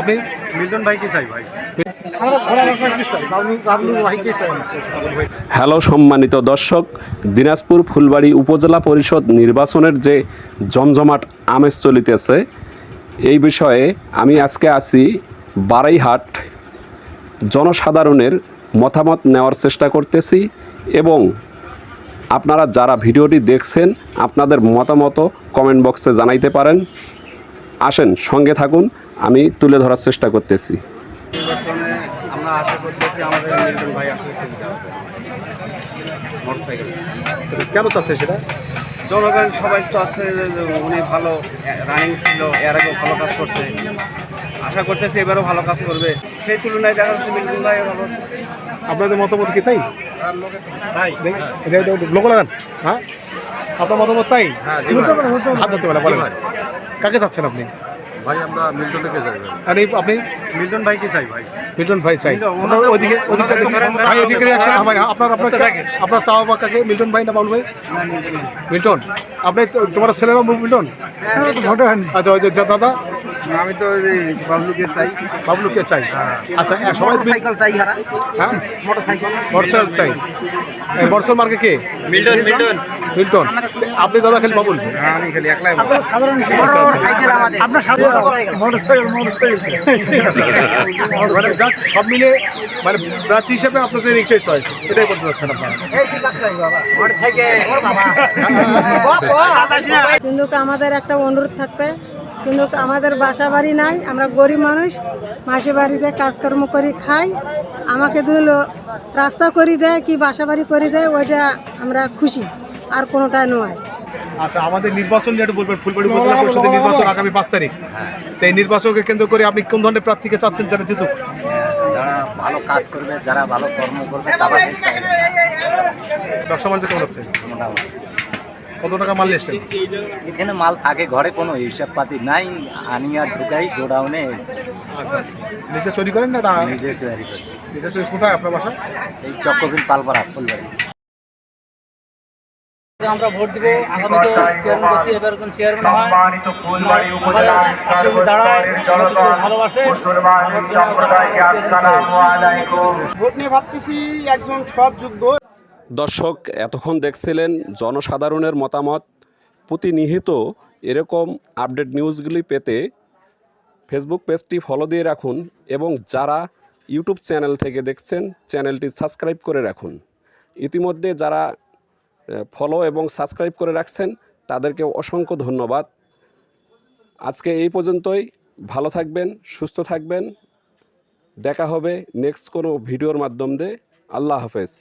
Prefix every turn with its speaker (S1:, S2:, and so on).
S1: আপনি?
S2: মিল্টন ভাইকে চাই ভাই?
S3: হ্যালো সম্মানিত দর্শক দিনাজপুর ফুলবাড়ি উপজেলা পরিষদ নির্বাচনের যে জমজমাট আমেজ চলিতেছে এই বিষয়ে আমি আজকে আছি বারাইহাট জনসাধারণের মতামত নেওয়ার চেষ্টা করতেছি এবং আপনারা যারা ভিডিওটি দেখছেন আপনাদের মতামত কমেন্ট বক্সে জানাইতে পারেন। আসেন সঙ্গে থাকুন। আমি তুলে ধরার চেষ্টা করতেছি।
S2: আমরা আশা করতেছি আমাদের মিল্টন ভাই আসলে সুবিধা হবে। মোটরসাইকেল।
S1: আচ্ছা, কেন চাচ্ছে সেটা?
S2: জনগণ সবাই চাচ্ছে যে উনি ভালো রানিং ছিল এর আগেও ভালো কাজ করছে। আশা করতেছি এবারও ভালো কাজ করবে। সেই তুলনায় দেখা যাচ্ছে মিল্টন ভাই ভালো
S1: আপনাদের মতামত কি তাই?
S2: তাই?
S1: লোক লাগান হ্যাঁ? আপনার মতামত তাই?
S2: হ্যাঁ।
S1: হাত ধরতে পারে বলেন। কাকে চাচ্ছেন আপনি?
S2: ভাই আমরা মিল্টনকে চাই ভাই।
S1: আর এই আপনি?
S2: মিল্টন ভাইকে চাই ভাই?
S1: মিল্টন ভাই চাই। ওইদিকে ওদিকে
S2: ক্ষমতা
S1: ভাই
S2: আছে,
S1: এদিকে ভাই। আপনার আপনার আপনার চাওয়া বা কাকে মিল্টন ভাই না বাবুল ভাই? মিল্টন আপনি তো- তোমার ছেলেরা মিল্টন? আচ্ছা ওই যে যা দাদা?
S2: আমি তো বাবলুকে চাই।
S1: বাবলুকে চাই।
S2: হ্যাঁ।
S1: আচ্ছা সবাই
S2: মোটরসাইকেল চাই হারা।
S1: হ্যাঁ?
S2: মোটরসাইকেল
S1: বর্ষাল চাই। এই বর্ষাল মার্কে কে?
S2: Milton Milton.
S1: মিল্টন। আপনি দাদা খালি বাবুল
S2: হ্যাঁ আমি খালি একলাই
S4: সাইকেল আমাদের
S1: মানে যাক সব মিলে মানে প্রার্থী হিসেবে আপনাদের একটাই চয়েস এটাই বলতে চাচ্ছেন আপনারা
S5: কিন্তু আমাদের একটা অনুরোধ থাকবে কিন্তু আমাদের বাসা বাড়ি নাই আমরা গরিব মানুষ মাসে বাড়িতে কাজকর্ম করি খাই আমাকে দিল রাস্তা করে দেয় কি বাসা বাড়ি করে দেয় ওইটা আমরা খুশি আর কোনোটা নয়।
S1: আচ্ছা আমাদের নির্বাচন নিয়ে একটু বলবেন ফুলবাড়ি উপজেলা পরিষদের নির্বাচন আগামী পাঁচ তারিখ। তাই নির্বাচনকে কেন্দ্র করে আপনি কোন ধরনের প্রার্থীকে চাচ্ছেন যারা জিতুক?
S4: যারা ভালো কাজ করবে যারা ভালো কর্ম করবে তাদের
S1: ব্যবসা বাণিজ্য কেমন হচ্ছে?
S4: মোটামুটি
S1: কত টাকা মাল এসছেন?
S4: এখানে মাল থাকে ঘরে কোনো হিসাব পাতি নাই আনিয়া ঢুকাই গোডাউনে।
S1: আচ্ছা আচ্ছা। নিজে তৈরি করেন না না?
S4: নিজে তৈরি করি।
S1: নিজে তৈরি কোথায় আপনার বাসা?
S4: এই চক্রবিল পালপাড়া ফুলবাড়ি।
S6: আমরা ভোট দিব আগামী তো চেয়ারম্যান এবার একজন চেয়ারম্যান হয়। দাঁড়ায় ভালোবাসে। ভোট নিয়ে ভাবতেছি একজন সৎ যোগ্য।
S3: দর্শক এতক্ষণ দেখছিলেন জনসাধারণের মতামত। প্রতিনিহিত এরকম আপডেট নিউজগুলি পেতে ফেসবুক পেজটি ফলো দিয়ে রাখুন এবং যারা ইউটিউব চ্যানেল থেকে দেখছেন চ্যানেলটি সাবস্ক্রাইব করে রাখুন। ইতিমধ্যে যারা ফলো এবং সাবস্ক্রাইব করে রাখছেন তাদেরকে অসংখ্য ধন্যবাদ। আজকে এই পর্যন্তই, ভালো থাকবেন, সুস্থ থাকবেন। দেখা হবে নেক্সট কোনো ভিডিওর মাধ্যমে আল্লাহ হাফেজ।